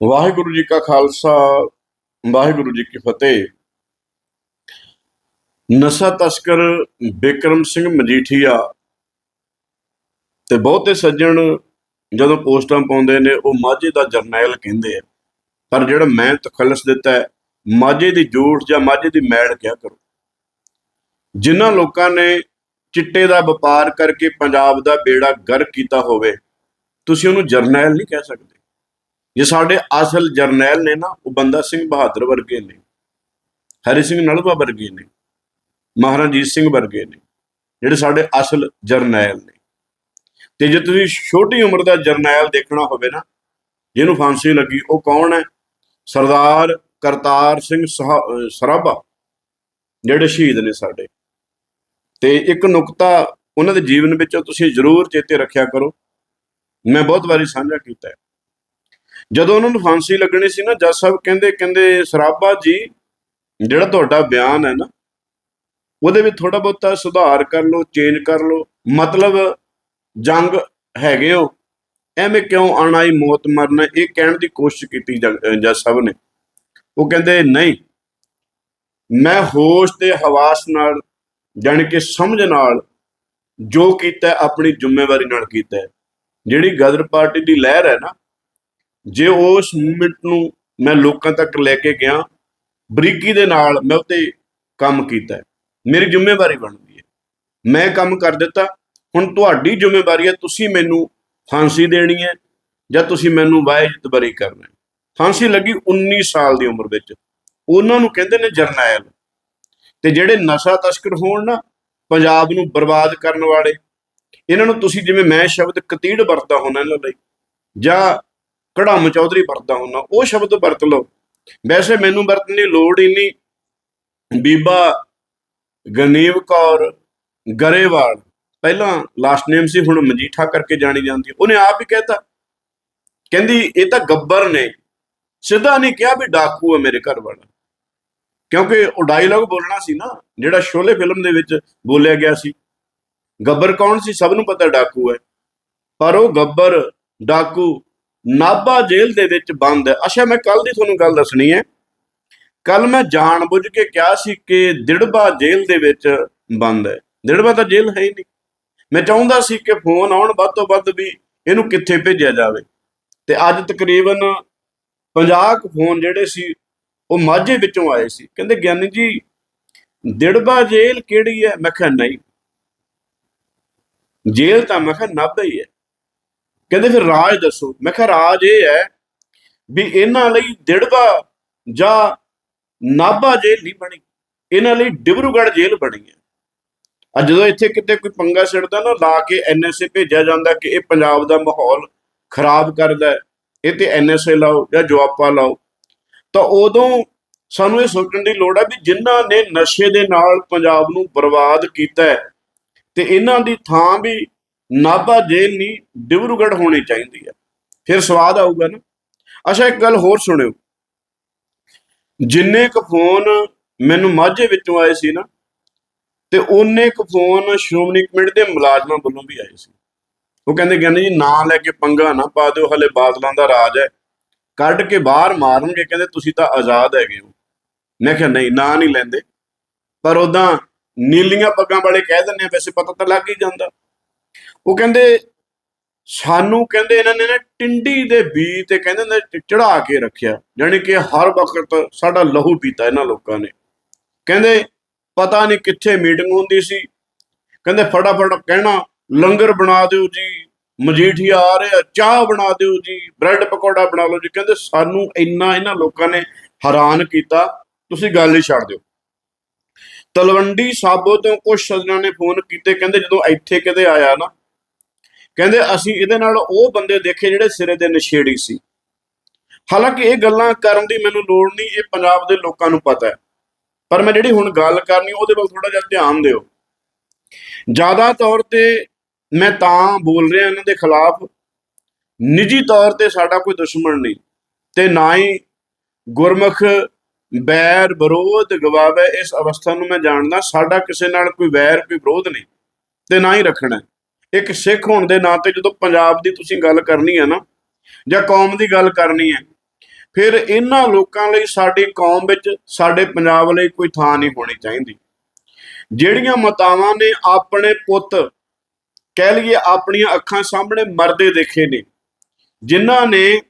ਵਾਹਿਗੁਰੂ ਜੀ ਕਾ ਖਾਲਸਾ, ਵਾਹਿਗੁਰੂ ਜੀ ਕੀ ਫਤਿਹ। ਨਸ਼ਾ ਤਸਕਰ ਬਿਕਰਮ ਸਿੰਘ ਮਜੀਠੀਆ ਤੇ ਬਹੁਤੇ ਸੱਜਣ ਜਦੋਂ ਪੋਸਟਾਂ ਪਾਉਂਦੇ ਨੇ, ਉਹ ਮਾਝੇ ਦਾ ਜਰਨੈਲ ਕਹਿੰਦੇ ਆ, ਪਰ ਜਿਹੜਾ ਮੈਂ ਤਖਲਸ ਦਿੱਤਾ ਹੈ, ਮਾਝੇ ਦੀ ਜੂਠ ਜਾਂ ਮਾਝੇ ਦੀ ਮੈਲ ਕਿਹਾ ਕਰੋ? ਜਿਨ੍ਹਾਂ ਲੋਕਾਂ ਨੇ ਚਿੱਟੇ ਦਾ ਵਪਾਰ ਕਰਕੇ ਪੰਜਾਬ ਦਾ ਬੇੜਾ ਗਰ ਕੀਤਾ ਹੋਵੇ, ਤੁਸੀਂ ਉਹਨੂੰ ਜਰਨੈਲ ਨਹੀਂ ਕਹਿ ਸਕਦੇ। ਜੇ ਸਾਡੇ ਅਸਲ ਜਰਨੈਲ ਨੇ ਨਾ, ਉਹ ਬੰਦਾ ਸਿੰਘ ਬਹਾਦਰ ਵਰਗੇ ਨੇ, ਹਰੀ ਸਿੰਘ ਨਲਵਾ ਵਰਗੇ ਨੇ ਮਹਾਰਾਜੀਤ ਸਿੰਘ ਵਰਗੇ ਨੇ, ਜਿਹੜੇ ਸਾਡੇ ਅਸਲ ਜਰਨੈਲ ਨੇ। ਤੇ ਜੇ ਤੁਸੀਂ ਛੋਟੀ ਉਮਰ ਦਾ ਜਰਨੈਲ ਦੇਖਣਾ ਹੋਵੇ ਨਾ, ਜਿਹਨੂੰ ਫਾਂਸੀ ਲੱਗੀ, ਉਹ ਕੌਣ ਹੈ? ਸਰਦਾਰ ਕਰਤਾਰ ਸਿੰਘ ਸਹਾ- ਸਰਾਭਾ, ਜਿਹੜੇ ਸ਼ਹੀਦ ਨੇ ਸਾਡੇ। ਤੇ ਇੱਕ ਨੁਕਤਾ ਉਹਨਾਂ ਦੇ ਜੀਵਨ ਵਿੱਚੋਂ ਤੁਸੀਂ ਜ਼ਰੂਰ ਚੇਤੇ ਰੱਖਿਆ ਕਰੋ। ਮੈਂ ਬਹੁਤ ਵਾਰੀ ਸਾਂਝਾ ਕੀਤਾ ਹੈ। ਜਦੋਂ ਉਹਨਾਂ ਨੂੰ ਫਾਂਸੀ ਲੱਗਣੀ ਸੀ ਨਾ, ਜੱਜ ਸਾਹਿਬ ਕਹਿੰਦੇ ਕਹਿੰਦੇ ਸਰਾਭਾ ਜੀ, ਜਿਹੜਾ ਤੁਹਾਡਾ ਬਿਆਨ ਹੈ ਨਾ, ਉਹਦੇ ਵਿੱਚ ਥੋੜਾ ਬਹੁਤਾ ਸੁਧਾਰ ਕਰ ਲਓ ਚੇਂਜ ਕਰ ਲਓ। ਮਤਲਬ ਜੰਗ ਹੈਗੇ ਹੋ। ਐਵੇਂ ਕਿਉਂ ਆਣਾਈ ਮੌਤ ਮਰਨਾ ਇਹ ਕਹਿਣ ਦੀ ਕੋਸ਼ਿਸ਼ ਕੀਤੀ ਜੱਜ ਸਾਹਿਬ ਨੇ। ਉਹ ਕਹਿੰਦੇ, ਨਹੀਂ, ਮੈਂ ਹੋਸ਼ ਤੇ ਹਵਾਸ ਨਾਲ, ਜਾਣੀ ਕਿ ਸਮਝ ਨਾਲ, ਜੋ ਕੀਤਾ ਆਪਣੀ ਜ਼ਿੰਮੇਵਾਰੀ ਨਾਲ ਕੀਤਾ ਜਿਹੜੀ ਗਦਰ ਪਾਰਟੀ ਦੀ ਲਹਿਰ ਹੈ ਨਾ ਜੇ ਉਸ ਮੂਵਮੈਂਟ ਨੂੰ ਮੈਂ ਲੋਕਾਂ ਤੱਕ ਲੈ ਕੇ ਗਿਆ, ਬਰੀਕੀ ਦੇ ਨਾਲ ਮੈਂ ਉਤੇ ਕੰਮ ਕੀਤਾ ਮੇਰੀ ਜ਼ਿੰਮੇਵਾਰੀ ਬਣਦੀ ਹੈ। ਮੈਂ ਕੰਮ ਕਰ ਦਿੱਤਾ। ਹੁਣ ਤੁਹਾਡੀ ਜ਼ਿੰਮੇਵਾਰੀ ਹੈ, ਤੁਸੀਂ ਮੈਨੂੰ ਫਾਂਸੀ ਦੇਣੀ ਹੈ ਜਾਂ ਤੁਸੀਂ ਮੈਨੂੰ ਵਾਇਜਤ ਬਰੀ ਕਰਨਾ ਹੈ। ਫਾਂਸੀ ਲੱਗੀ 19 ਸਾਲ ਦੀ ਉਮਰ ਵਿੱਚ। ਉਹਨਾਂ ਨੂੰ ਕਹਿੰਦੇ ਨੇ ਜਰਨੈਲ। ਤੇ ਜਿਹੜੇ ਨਸ਼ਾ ਤਸਕਰ ਹੋਣ ਨਾ, ਪੰਜਾਬ ਨੂੰ ਬਰਬਾਦ ਕਰਨ ਵਾਲੇ, ਇਹਨਾਂ ਨੂੰ ਤੁਸੀਂ ਜਿਵੇਂ ਮੈਂ ਸ਼ਬਦ ਕਤੀੜ ਵਰਤਦਾ ਹੁੰਦਾ ਇਹਨਾਂ ਲਈ, ਜਾਂ ਕੜਾਮ ਚੌਧਰੀ ਵਰਤਦਾ ਹੁੰਦਾ, ਉਹ ਸ਼ਬਦ ਵਰਤ ਲਓ। ਵੈਸੇ ਮੈਨੂੰ ਵਰਤਣ ਦੀ ਲੋੜ ਹੀ ਨਹੀਂ। ਬੀਬਾ ਗਨੀਵ ਕੌਰ ਗਰੇਵਾਲ, ਪਹਿਲਾਂ ਲਾਸਟ ਨੇਮ ਸੀ, ਹੁਣ ਮਜੀਠਾ ਕਰਕੇ ਜਾਣੀ ਜਾਂਦੀ ਉਹਨੇ ਆਪ ਹੀ ਕਹਿਤਾ। ਕਹਿੰਦੀ, ਇਹ ਤਾਂ ਗੱਬਰ ਨੇ। ਸਿੱਧਾ ਨਹੀਂ ਕਿਹਾ ਵੀ ਡਾਕੂ ਹੈ ਮੇਰੇ ਘਰ ਵਾਲਾ। ਕਿਉਂਕਿ ਉਹ ਡਾਇਲੌਗ ਬੋਲਣਾ ਸੀ ਨਾ, ਜਿਹੜਾ ਸ਼ੋਲੇ ਫਿਲਮ ਦੇ ਵਿੱਚ ਬੋਲਿਆ ਗਿਆ ਸੀ। ਗੱਬਰ ਕੌਣ ਸੀ? ਸਭ ਨੂੰ ਪਤਾ ਡਾਕੂ ਹੈ। ਪਰ ਉਹ ਗੱਬਰ, ਡਾਕੂ ਨਾਭਾ ਜੇਲ੍ਹ ਦੇ ਵਿੱਚ ਬੰਦ ਹੈ। ਅੱਛਾ, ਮੈਂ ਕੱਲ ਦੀ ਤੁਹਾਨੂੰ ਗੱਲ ਦੱਸਣੀ ਹੈ। ਕੱਲ ਮੈਂ ਜਾਣਬੁੱਝ ਕੇ ਕਿਹਾ ਸੀ ਕਿ ਦਿੜਬਾ ਜੇਲ੍ਹ ਦੇ ਵਿੱਚ ਬੰਦ ਹੈ। ਦਿੜਬਾ ਤਾਂ ਜੇਲ੍ਹ ਹੈ ਹੀ ਨਹੀਂ। ਮੈਂ ਚਾਹੁੰਦਾ ਸੀ ਕਿ ਫੋਨ ਆਉਣ, ਵੱਧ ਤੋਂ ਵੱਧ ਵੀ ਇਹਨੂੰ ਕਿੱਥੇ ਭੇਜਿਆ ਜਾਵੇ। ਤੇ ਅੱਜ ਤਕਰੀਬਨ 50 ਕੁ ਫੋਨ ਜਿਹੜੇ ਸੀ, ਉਹ ਮਾਝੇ ਵਿੱਚੋਂ ਆਏ ਸੀ। ਕਹਿੰਦੇ, ਗਿਆਨੀ ਜੀ, ਦਿੜਬਾ ਜੇਲ੍ਹ ਕਿਹੜੀ ਹੈ? ਮੈਂ ਕਿਹਾ, ਨਹੀਂ। ਜੇਲ੍ਹ ਤਾਂ ਮੈਂ ਕਿਹਾ, ਨਾਭਾ ਹੀ ਹੈ। ਕਹਿੰਦੇ ਫਿਰ ਰਾਜ ਦੱਸੋ। ਮੈਂ ਕਿਹਾ, ਰਾਜ ਇਹ ਹੈ ਵੀ ਇਹਨਾਂ ਲਈ ਦਿੜਬਾ ਜਾਂ ਨਾਭਾ ਜੇਲ੍ਹ ਨਹੀਂ ਬਣੀ। ਇਹਨਾਂ ਲਈ ਡਿਬਰੂਗੜ੍ਹ ਜੇਲ੍ਹ ਬਣੀ ਹੈ। ਅੱਜ ਜਦੋਂ ਇੱਥੇ ਕਿਤੇ ਕੋਈ ਪੰਗਾ ਛਿੜਦਾ ਨਾ, ਲਾ ਕੇ ਐਨਐਸਏ ਭੇਜਿਆ ਜਾਂਦਾ ਕਿ ਇਹ ਪੰਜਾਬ ਦਾ ਮਾਹੌਲ ਖਰਾਬ ਕਰਦਾ ਹੈ, ਇਹ ਤੇ ਐਨਐਸਏ ਲਾਓ ਜਾਂ ਜਵਾਪਾ ਲਾਓ। ਤਾਂ ਉਦੋਂ ਸਾਨੂੰ ਇਹ ਸੋਚਣ ਦੀ ਲੋੜ ਹੈ ਵੀ ਜਿਨ੍ਹਾਂ ਨੇ ਨਸ਼ੇ ਦੇ ਨਾਲ ਪੰਜਾਬ ਨੂੰ ਬਰਬਾਦ ਕੀਤਾ ਤੇ ਇਹਨਾਂ ਦੀ ਥਾਂ ਵੀ ਨਾਭਾ ਜੇਲ੍ਹ ਨਹੀਂ ਡਿਬਰੂਗੜ੍ਹ ਹੋਣੀ ਚਾਹੀਦੀ ਹੈ। ਫਿਰ ਸਵਾਦ ਆਊਗਾ ਨਾ। ਅੱਛਾ, ਇੱਕ ਗੱਲ ਹੋਰ ਸੁਣਿਓ। ਜਿੰਨੇ ਕੁ ਫੋਨ ਮੈਨੂੰ ਮਾਝੇ ਵਿੱਚੋਂ ਆਏ ਸੀ ਨਾ, ਤੇ ਉਹਨੇ ਕੁ ਫੋਨ ਸ਼੍ਰੋਮਣੀ ਕਮੇਟੀ ਦੇ ਮੁਲਾਜ਼ਮਾਂ ਵੱਲੋਂ ਵੀ ਆਏ ਸੀ। ਉਹ ਕਹਿੰਦੇ ਕਹਿੰਦੇ ਜੀ, ਨਾਂ ਲੈ ਕੇ ਪੰਗਾ ਨਾ ਪਾ ਦਿਓ, ਹਲੇ ਬਾਦਲਾਂ ਦਾ ਰਾਜ ਹੈ। ਕੱਢ ਕੇ ਬਾਹਰ ਮਾਰਨਗੇ, ਕਹਿੰਦੇ, ਤੁਸੀਂ ਤਾਂ ਆਜ਼ਾਦ ਹੈਗੇ ਹੋ। ਮੈਂ ਕਿਹਾ, ਨਹੀਂ, ਨਾਂ ਨਹੀਂ ਲੈਂਦੇ। ਪਰ ਉਦਾਂ ਨੀਲੀਆਂ ਪੱਗਾਂ ਵਾਲੇ ਕਹਿ ਦਿੰਦੇ ਆ, ਵੈਸੇ ਪਤਾ ਤਾਂ ਲੱਗ ਹੀ ਜਾਂਦਾ। ਉਹ ਕਹਿੰਦੇ, ਸਾਨੂੰ ਕਹਿੰਦੇ ਇਹਨਾਂ ਨੇ ਨਾ ਟਿੰਡੀ ਦੇ ਬੀ ਤੇ ਕਹਿੰਦੇ ਨੇ ਚੜਾ ਕੇ ਰੱਖਿਆ। ਯਾਨੀ ਕਿ ਹਰ ਵਕਤ ਸਾਡਾ ਲਹੂ ਪੀਤਾ ਇਹਨਾਂ ਲੋਕਾਂ ਨੇ। ਕਹਿੰਦੇ, ਪਤਾ ਨਹੀਂ ਕਿੱਥੇ ਮੀਟਿੰਗ ਹੁੰਦੀ ਸੀ। ਕਹਿੰਦੇ, ਫਟਾਫਟ ਕਹਿਣਾ, ਲੰਗਰ ਬਣਾ ਦਿਓ ਜੀ, ਮਜੀਠੀਆ ਆ ਰਿਹਾ ਚਾਹ ਬਣਾ ਦਿਓ ਜੀ, ਬ੍ਰੈਡ ਪਕੌੜਾ ਬਣਾ ਲਓ ਜੀ। ਕਹਿੰਦੇ, ਸਾਨੂੰ ਇੰਨਾ ਇਹਨਾਂ ਲੋਕਾਂ ਨੇ ਹੈਰਾਨ ਕੀਤਾ। ਤੁਸੀਂ ਗੱਲ ਹੀ ਛੱਡ ਦਿਓ। ਤਲਵੰਡੀ ਸਾਬੋ ਤੋਂ ਕੁਝ ਸੱਜਣਾ ਨੇ ਫੋਨ ਕੀਤੇ। ਕਹਿੰਦੇ, ਜਦੋਂ ਇੱਥੇ ਕਿਤੇ ਆਇਆ ਨਾ ਕਹਿੰਦੇ ਅਸੀਂ ਇਹਦੇ ਨਾਲ ਉਹ ਬੰਦੇ ਦੇਖੇ ਜਿਹੜੇ ਸਿਰੇ ਦੇ ਨਸ਼ੇੜੀ ਸੀ। ਹਾਲਾਂਕਿ ਇਹ ਗੱਲਾਂ ਕਰਨ ਦੀ ਮੈਨੂੰ ਲੋੜ ਨਹੀਂ, ਇਹ ਪੰਜਾਬ ਦੇ ਲੋਕਾਂ ਨੂੰ ਪਤਾ ਹੈ। ਪਰ ਮੈਂ ਜਿਹੜੀ ਹੁਣ ਗੱਲ ਕਰਨੀ, ਉਹਦੇ ਵੱਲ ਥੋੜਾ ਜਿਹਾ ਧਿਆਨ ਦਿਓ। ਜ਼ਿਆਦਾ ਤੌਰ ਤੇ ਮੈਂ ਤਾਂ ਬੋਲ ਰਿਹਾ ਇਹਨਾਂ ਦੇ ਖਿਲਾਫ। ਨਿੱਜੀ ਤੌਰ ਤੇ ਸਾਡਾ ਕੋਈ ਦੁਸ਼ਮਣ ਨਹੀਂ ਤੇ ਨਾ ਹੀ ਗੁਰਮੁਖ ਬੈਰ ਵਿਰੋਧ ਗਵਾਵੇ ਇਸ ਅਵਸਥਾ ਨੂੰ ਮੈਂ ਜਾਣਦਾ, ਸਾਡਾ ਕਿਸੇ ਨਾਲ ਕੋਈ ਵੈਰ, ਕੋਈ ਵਿਰੋਧ ਨਹੀਂ ਤੇ ਨਾ ਹੀ ਰੱਖਣਾ। ਇੱਕ ਸਿੱਖ ਹੋਣ ਦੇ ਨਾਤੇ ਜਦੋਂ ਪੰਜਾਬ ਦੀ ਤੁਸੀਂ ਗੱਲ ਕਰਨੀ ਹੈ ਨਾ, ਜਾਂ ਕੌਮ ਦੀ ਗੱਲ ਕਰਨੀ ਹੈ, ਫਿਰ ਇਹਨਾਂ ਲੋਕਾਂ ਲਈ ਸਾਡੀ ਕੌਮ ਵਿੱਚ, ਸਾਡੇ ਪੰਜਾਬ ਲਈ ਕੋਈ ਥਾਂ ਨਹੀਂ ਹੋਣੀ ਚਾਹੀਦੀ। ਜਿਹੜੀਆਂ ਮਾਤਾਵਾਂ ਨੇ ਆਪਣੇ ਪੁੱਤ, ਕਹਿ ਲਈਏ ਆਪਣੀਆਂ ਅੱਖਾਂ ਸਾਹਮਣੇ ਮਰਦੇ ਦੇਖੇ ਨੇ, ਜਿਨ੍ਹਾਂ ਨੇ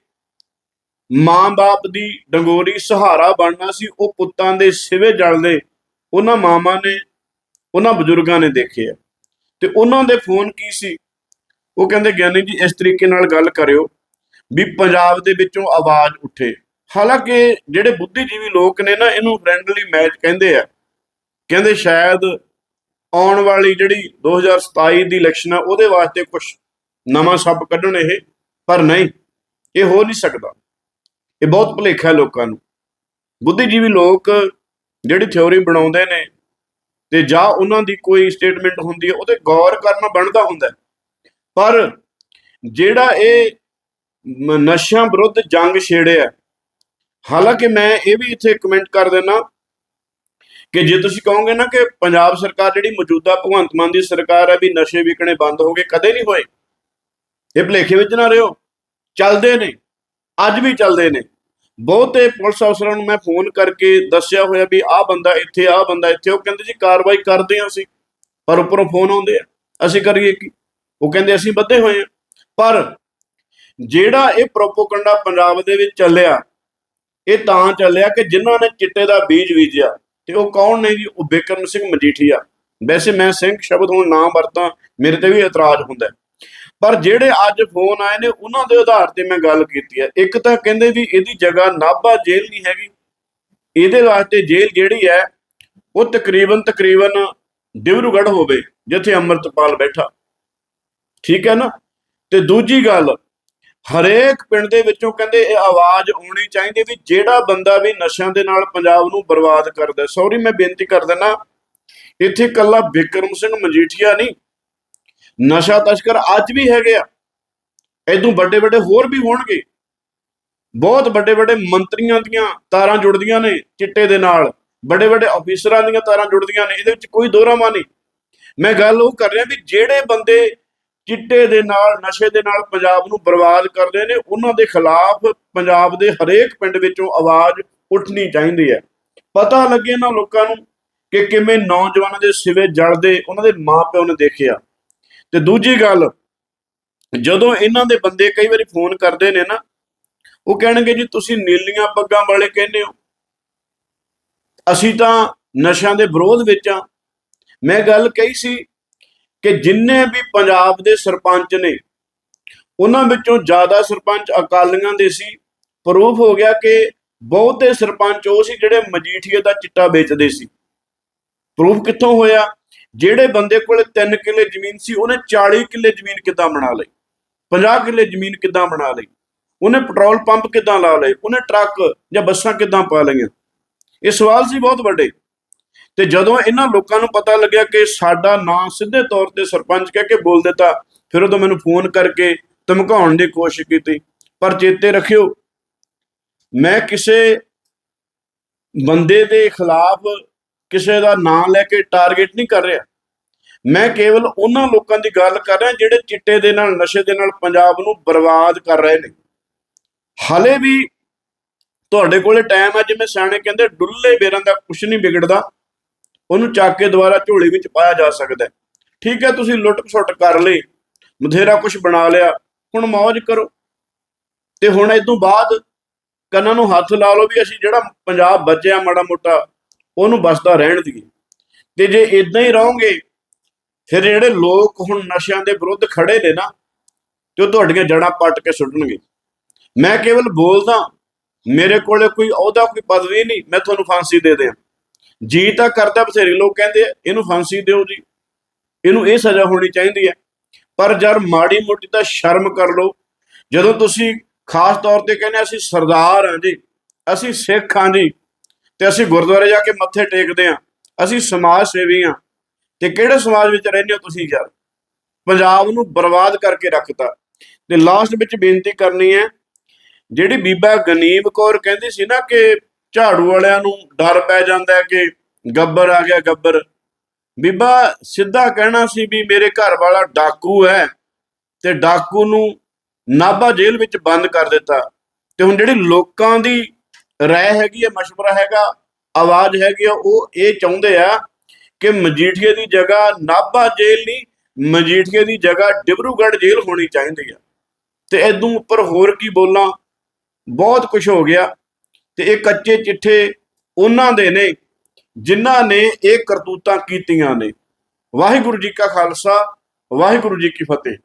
ਮਾਂ-ਬਾਪ ਦੀ ਡੰਗੋਰੀ ਸਹਾਰਾ ਬਣਨਾ ਸੀ, ਉਹ ਪੁੱਤਾਂ ਦੇ ਸਿਵੇ ਜਲਦੇ ਉਹਨਾਂ ਮਾਵਾਂ ਨੇ, ਉਹਨਾਂ ਬਜ਼ੁਰਗਾਂ ਨੇ ਦੇਖੇ ਆ। ਤੇ ਉਹਨਾਂ ਦੇ ਫੋਨ ਕੀ ਸੀ? ਉਹ ਕਹਿੰਦੇ, ਗਿਆਨੀ ਜੀ, ਇਸ ਤਰੀਕੇ ਨਾਲ ਗੱਲ ਕਰਿਓ ਵੀ ਪੰਜਾਬ ਦੇ ਵਿੱਚੋਂ ਆਵਾਜ਼ ਉੱਠੇ। ਹਾਲਾਂਕਿ ਜਿਹੜੇ ਬੁੱਧੀਜੀਵੀ ਲੋਕ ਨੇ ਨਾ, ਇਹਨੂੰ ਫ੍ਰੈਂਡਲੀ ਮੈਚ ਕਹਿੰਦੇ ਆ। ਕਹਿੰਦੇ ਸ਼ਾਇਦ ਆਉਣ ਵਾਲੀ ਜਿਹੜੀ 2027 ਦੀ ਇਲੈਕਸ਼ਨ ਆ, ਉਹਦੇ ਵਾਸਤੇ ਕੁਝ ਨਵਾਂ ਸੱਪ ਕੱਢਣ ਇਹ, ਪਰ ਨਹੀਂ, ਇਹ ਹੋ ਨਹੀਂ ਸਕਦਾ। ਇਹ ਬਹੁਤ ਭੁਲੇਖਾ ਲੋਕਾਂ ਨੂੰ। ਬੁੱਧੀਜੀਵੀ ਲੋਕ ਜਿਹੜੀ ਥਿਉਰੀ ਬਣਾਉਂਦੇ ਨੇ ਤੇ ਜਾਂ ਉਹਨਾਂ ਦੀ ਕੋਈ ਸਟੇਟਮੈਂਟ ਹੁੰਦੀ ਹੈ ਉਹਤੇ ਗੌਰ ਕਰਨਾ ਬਣਦਾ ਹੁੰਦਾ ਪਰ ਜਿਹੜਾ ਇਹ ਨਸ਼ਿਆਂ ਵਿਰੁੱਧ ਜੰਗ ਛੇੜਿਆ ਹਾਲਾਂਕਿ ਮੈਂ ਇਹ ਵੀ ਇੱਥੇ ਕਮੈਂਟ ਕਰ ਦੇਣਾ ਕਿ ਜੇ ਤੁਸੀਂ ਕਹੋਗੇ ਨਾ ਕਿ ਪੰਜਾਬ ਸਰਕਾਰ ਜਿਹੜੀ ਮੌਜੂਦਾ ਭਗਵੰਤ ਮਾਨ ਦੀ ਸਰਕਾਰ ਹੈ ਵੀ ਨਸ਼ੇ ਵਿਕਣੇ ਬੰਦ ਹੋ ਗਏ, ਕਦੇ ਨਹੀਂ ਹੋਏ। ਇਹ ਭੁਲੇਖੇ ਵਿੱਚ ਨਾ ਰਹੋ। ਚੱਲਦੇ ਨੇ। ਅੱਜ ਵੀ ਚੱਲਦੇ ਨੇ। ਬਹੁਤੇ ਪੁਲਿਸ ਅਫਸਰਾਂ ਨੂੰ ਮੈਂ ਫੋਨ ਕਰਕੇ ਦੱਸਿਆ ਹੋਇਆ ਵੀ ਆਹ ਬੰਦਾ ਇੱਥੇ, ਆਹ ਬੰਦਾ ਇੱਥੇ। ਉਹ ਕਹਿੰਦੇ ਜੀ ਕਾਰਵਾਈ ਕਰਦੇ ਹਾਂ ਅਸੀਂ, ਪਰ ਉੱਪਰੋਂ ਫੋਨ ਆਉਂਦੇ ਆ। ਅਸੀਂ ਕਰੀਏ ਕੀ? ਉਹ ਕਹਿੰਦੇ ਅਸੀਂ ਬੱਧੇ ਹੋਏ ਆ ਪਰ ਜਿਹੜਾ ਇਹ ਪ੍ਰੋਪੋਗੰਡਾ ਪੰਜਾਬ ਦੇ ਵਿੱਚ ਚੱਲਿਆ, ਇਹ ਤਾਂ ਚੱਲਿਆ ਕਿ ਜਿਨ੍ਹਾਂ ਨੇ ਚਿੱਟੇ ਦਾ ਬੀਜ ਬੀਜਿਆ, ਤੇ ਉਹ ਕੌਣ ਨੇ ਜੀ? ਉਹ ਬਿਕਰਮ ਸਿੰਘ ਮਜੀਠੀਆ। ਵੈਸੇ ਮੈਂ ਸਿੰਘ ਸ਼ਬਦ ਹੁਣ ਨਾ ਵਰਤਾਂ, ਮੇਰੇ ਤੇ ਵੀ ਇਤਰਾਜ਼ ਹੁੰਦਾ ਪਰ ਜਿਹੜੇ ਅੱਜ ਫੋਨ ਆਏ ਨੇ, ਉਹਨਾਂ ਦੇ ਆਧਾਰ ਤੇ ਮੈਂ ਗੱਲ ਕੀਤੀ ਹੈ। ਇੱਕ ਤਾਂ ਕਹਿੰਦੇ ਵੀ ਇਹਦੀ ਜਗ੍ਹਾ ਨਾਭਾ ਜੇਲ੍ਹ ਨਹੀਂ ਹੈਗੀ। ਇਹਦੇ ਵਾਸਤੇ ਜੇਲ੍ਹ ਜਿਹੜੀ ਹੈ, ਉਹ ਤਕਰੀਬਨ ਤਕਰੀਬਨ ਡਿਬਰੂਗੜ੍ਹ ਹੋਵੇ, ਜਿੱਥੇ ਅੰਮ੍ਰਿਤਪਾਲ ਬੈਠਾ। ਠੀਕ ਹੈ ਨਾ? ਤੇ ਦੂਜੀ ਗੱਲ, ਹਰੇਕ ਪਿੰਡ ਦੇ ਵਿੱਚੋਂ ਕਹਿੰਦੇ ਇਹ ਆਵਾਜ਼ ਆਉਣੀ ਚਾਹੀਦੀ ਵੀ ਜਿਹੜਾ ਬੰਦਾ ਵੀ ਨਸ਼ਿਆਂ ਦੇ ਨਾਲ ਪੰਜਾਬ ਨੂੰ ਬਰਬਾਦ ਕਰਦਾ ਸੌਰੀ ਮੈਂ ਬੇਨਤੀ ਕਰ ਦਿੰਦਾ, ਇੱਥੇ ਕੱਲਾ ਬਿਕਰਮ ਸਿੰਘ ਮਜੀਠੀਆ ਨਹੀਂ ਨਸ਼ਾ ਤਸਕਰ ਅੱਜ ਵੀ ਹੈਗੇ ਆ। ਇਦੋਂ ਵੱਡੇ ਵੱਡੇ ਹੋਰ ਵੀ ਹੋਣਗੇ। ਬਹੁਤ ਵੱਡੇ ਵੱਡੇ ਮੰਤਰੀਆਂ ਦੀਆਂ ਤਾਰਾਂ ਜੁੜਦੀਆਂ ਨੇ ਚਿੱਟੇ ਦੇ ਨਾਲ। ਵੱਡੇ ਵੱਡੇ ਅਫੀਸਰਾਂ ਦੀਆਂ ਤਾਰਾਂ ਜੁੜਦੀਆਂ ਨੇ। ਇਹਦੇ ਵਿੱਚ ਕੋਈ ਦੋਰਾਮਾ ਨਹੀਂ। ਮੈਂ ਗੱਲ ਉਹ ਕਰ ਰਿਹਾ ਵੀ ਜਿਹੜੇ ਬੰਦੇ ਚਿੱਟੇ ਦੇ ਨਾਲ, ਨਸ਼ੇ ਦੇ ਨਾਲ ਪੰਜਾਬ ਨੂੰ ਬਰਬਾਦ ਕਰਦੇ ਨੇ, ਉਹਨਾਂ ਦੇ ਖਿਲਾਫ ਪੰਜਾਬ ਦੇ ਹਰੇਕ ਪਿੰਡ ਵਿੱਚੋਂ ਆਵਾਜ਼ ਉੱਠਣੀ ਚਾਹੀਦੀ ਹੈ। ਪਤਾ ਲੱਗੇ ਇਹਨਾਂ ਲੋਕਾਂ ਨੂੰ ਕਿ ਕਿਵੇਂ ਨੌਜਵਾਨਾਂ ਦੇ ਸਿਵੇ ਜਲਦੇ, ਉਹਨਾਂ ਦੇ ਮਾਪਿਓ ਨੇ ਦੇਖਿਆ। ਤੇ ਦੂਜੀ ਗੱਲ, ਜਦੋਂ ਇਹਨਾਂ ਦੇ ਬੰਦੇ ਕਈ ਵਾਰੀ ਫੋਨ ਕਰਦੇ ਨੇ ਨਾ, ਉਹ ਕਹਿਣਗੇ ਜੀ, ਤੁਸੀਂ ਨੀਲੀਆਂ ਪੱਗਾਂ ਵਾਲੇ ਕਹਿੰਦੇ ਹੋ। ਅਸੀਂ ਤਾਂ ਨਸ਼ਿਆਂ ਦੇ ਵਿਰੋਧ ਵਿੱਚ ਆ ਮੈਂ ਗੱਲ ਕਹੀ ਸੀ ਕਿ ਜਿੰਨੇ ਵੀ ਪੰਜਾਬ ਦੇ ਸਰਪੰਚ ਨੇ, ਉਹਨਾਂ ਵਿੱਚੋਂ ਜ਼ਿਆਦਾ ਸਰਪੰਚ ਅਕਾਲੀਆਂ ਦੇ ਸੀ। ਪ੍ਰੂਫ ਹੋ ਗਿਆ ਕਿ ਬਹੁਤੇ ਸਰਪੰਚ ਉਹ ਸੀ ਜਿਹੜੇ ਮਜੀਠੀਏ ਦਾ ਚਿੱਟਾ ਵੇਚਦੇ ਸੀ। ਪ੍ਰੂਫ ਕਿੱਥੋਂ ਹੋਇਆ? ਜਿਹੜੇ ਬੰਦੇ ਕੋਲ 3 ਕਿੱਲੇ ਜ਼ਮੀਨ ਸੀ, ਉਹਨੇ 40 ਕਿੱਲੇ ਜ਼ਮੀਨ ਕਿੱਦਾਂ ਬਣਾ ਲਈ? 50 ਕਿੱਲੇ ਜ਼ਮੀਨ ਕਿੱਦਾਂ ਬਣਾ ਲਈ? ਉਹਨੇ ਪੈਟਰੋਲ ਪੰਪ ਕਿੱਦਾਂ ਲਾ ਲਏ? ਉਹਨੇ ਟਰੱਕ ਜਾਂ ਬੱਸਾਂ ਕਿੱਦਾਂ ਪਾ ਲਈਆਂ? ਇਹ ਸਵਾਲ ਸੀ ਬਹੁਤ ਵੱਡੇ। ਤੇ ਜਦੋਂ ਇਹਨਾਂ ਲੋਕਾਂ ਨੂੰ ਪਤਾ ਲੱਗਿਆ ਕਿ ਸਾਡਾ ਨਾਂ ਸਿੱਧੇ ਤੌਰ ਤੇ ਸਰਪੰਚ ਕਹਿ ਕੇ ਬੋਲ ਦਿੱਤਾ, ਫਿਰ ਉਦੋਂ ਮੈਨੂੰ ਫੋਨ ਕਰਕੇ ਧਮਕਾਉਣ ਦੀ ਕੋਸ਼ਿਸ਼ ਕੀਤੀ। ਪਰ ਚੇਤੇ ਰੱਖਿਓ, ਮੈਂ ਕਿਸੇ ਬੰਦੇ ਦੇ ਖਿਲਾਫ ਕਿਸੇ ਦਾ ਨਾਂ ਲੈ ਕੇ ਟਾਰਗੇਟ ਨਹੀਂ ਕਰ ਰਿਹਾ। ਮੈਂ ਕੇਵਲ ਉਹਨਾਂ ਲੋਕਾਂ ਦੀ ਗੱਲ ਕਰ ਰਿਹਾ ਜਿਹੜੇ ਚਿੱਟੇ ਦੇ ਨਾਲ, ਨਸ਼ੇ ਦੇ ਨਾਲ ਪੰਜਾਬ ਨੂੰ ਬਰਬਾਦ ਕਰ ਰਹੇ ਨੇ। ਹਲੇ ਵੀ ਤੁਹਾਡੇ ਕੋਲੇ ਟਾਈਮ ਆ, ਜਿਵੇਂ ਸਿਆਣੇ ਕਹਿੰਦੇ, ਡੁੱਲੇ ਬੇਰਾਂ ਦਾ ਕੁਝ ਨਹੀਂ ਵਿਗੜਦਾ। ਉਹਨੂੰ ਚੱਕ ਕੇ ਦੁਬਾਰਾ ਝੋਲੇ ਵਿੱਚ ਪਾਇਆ ਜਾ ਸਕਦਾ ਠੀਕ ਹੈ, ਤੁਸੀਂ ਲੁੱਟ ਖਸੁੱਟ ਕਰ ਲਈ, ਬਥੇਰਾ ਕੁਝ ਬਣਾ ਲਿਆ, ਹੁਣ ਮौज ਕਰੋ। ਤੇ ਹੁਣ ਇਸ ਤੋਂ ਬਾਅਦ ਕੰਨਾਂ ਨੂੰ ਹੱਥ ਲਾ ਲਓ ਵੀ ਅਸੀਂ ਜਿਹੜਾ ਪੰਜਾਬ ਬਚਿਆ ਮਾੜਾ ਮੋਟਾ, ਉਹਨੂੰ ਬਸਦਾ ਰਹਿਣ ਦੀਏ ਤੇ ਜੇ ਇਦਾਂ ਹੀ ਰਹੋਗੇ ਫਿਰ ਜਿਹੜੇ ਲੋਕ ਹੁਣ ਨਸ਼ਿਆਂ ਦੇ ਵਿਰੁੱਧ ਖੜੇ ਨੇ ਨਾ ਤੇ ਉਹ ਤੁਹਾਡੀਆਂ ਜੜਾਂ ਪੱਟ ਕੇ ਸੁੱਟਣਗੇ। ਮੈਂ ਕੇਵਲ ਬੋਲਦਾ ਮੇਰੇ ਕੋਲੇ ਕੋਈ ਅਹੁਦਾ ਕੋਈ ਪਦਵੀ ਨਹੀਂ ਮੈਂ ਤੁਹਾਨੂੰ ਫਾਂਸੀ ਦੇ ਦਿਆਂ। ਜੀ ਤਾਂ ਕਰਦਾ ਬਥੇਰੇ ਲੋਕ ਕਹਿੰਦੇ ਆ, ਇਹਨੂੰ ਫਾਂਸੀ ਦਿਓ ਜੀ। ਇਹਨੂੰ ਇਹ ਸਜ਼ਾ ਹੋਣੀ ਚਾਹੀਦੀ ਹੈ। ਪਰ ਜਦ ਮਾੜੀ ਮੋਟੀ ਤਾਂ ਸ਼ਰਮ ਕਰ ਲਓ। ਜਦੋਂ ਤੁਸੀਂ ਖਾਸ ਤੌਰ ਤੇ ਕਹਿੰਦੇ ਅਸੀਂ ਸਰਦਾਰ ਹਾਂ ਜੀ ਅਸੀਂ ਸਿੱਖ ਹਾਂ ਜੀ ਤੇ ਅਸੀਂ ਗੁਰਦੁਆਰੇ ਜਾ ਕੇ ਮੱਥੇ ਟੇਕਦੇ ਹਾਂ ਅਸੀਂ ਸਮਾਜ ਸੇਵੀ ਹਾਂ ਤੇ ਕਿਹੜੇ ਸਮਾਜ ਵਿੱਚ ਰਹਿੰਦੇ ਹੋ ਤੁਸੀਂ ਯਾਰ ਪੰਜਾਬ ਨੂੰ ਬਰਬਾਦ ਕਰਕੇ ਰੱਖਤਾ ਤੇ ਲਾਸਟ ਵਿੱਚ ਬੇਨਤੀ ਕਰਨੀ ਹੈ ਜਿਹੜੀ ਬੀਬਾ ਗਨੀਮ ਕੌਰ ਕਹਿੰਦੀ ਸੀ ਨਾ ਕਿ ਝਾੜੂ ਵਾਲਿਆਂ ਨੂੰ ਡਰ ਪੈ ਜਾਂਦਾ ਹੈ ਕਿ ਗੱਬਰ ਆ ਗਿਆ ਗੱਬਰ ਬੀਬਾ ਸਿੱਧਾ ਕਹਿਣਾ ਸੀ ਵੀ ਮੇਰੇ ਘਰ ਵਾਲਾ ਡਾਕੂ ਹੈ ਤੇ ਡਾਕੂ ਨੂੰ ਨਾਭਾ ਜੇਲ੍ਹ ਵਿੱਚ ਬੰਦ ਕਰ ਦਿੱਤਾ ਤੇ ਹੁਣ ਜਿਹੜੀ ਲੋਕਾਂ ਦੀ ਰਾਏ ਹੈਗੀ ਹੈ مشورہ ਹੈਗਾ ਆਵਾਜ਼ ਹੈਗੀ ਆ ਉਹ ਇਹ ਚਾਹੁੰਦੇ ਆ ਕਿ ਮਜੀਠੀਏ ਦੀ ਜਗ੍ਹਾ ਨਾਭਾ ਜੇਲ੍ਹ ਨਹੀਂ, ਮਜੀਠੀਏ ਦੀ ਜਗ੍ਹਾ ਡਿਬਰੂਗੜ੍ਹ ਜੇਲ੍ਹ ਹੋਣੀ ਚਾਹੀਦੀ ਆ। ਤੇ ਇਦੋਂ ਉੱਪਰ ਹੋਰ ਕੀ ਬੋਲਾਂ? ਬਹੁਤ ਕੁਝ ਹੋ ਗਿਆ। ਤੇ ਇਹ ਕੱਚੇ ਚਿੱਠੇ ਉਹਨਾਂ ਦੇ ਨੇ, ਜਿਨ੍ਹਾਂ ਨੇ ਇਹ ਕਰਤੂਤਾਂ ਕੀਤੀਆਂ ਨੇ। ਵਾਹਿਗੁਰੂ ਜੀ ਕਾ ਖਾਲਸਾ, ਵਾਹਿਗੁਰੂ ਜੀ ਕੀ ਫਤਿਹ।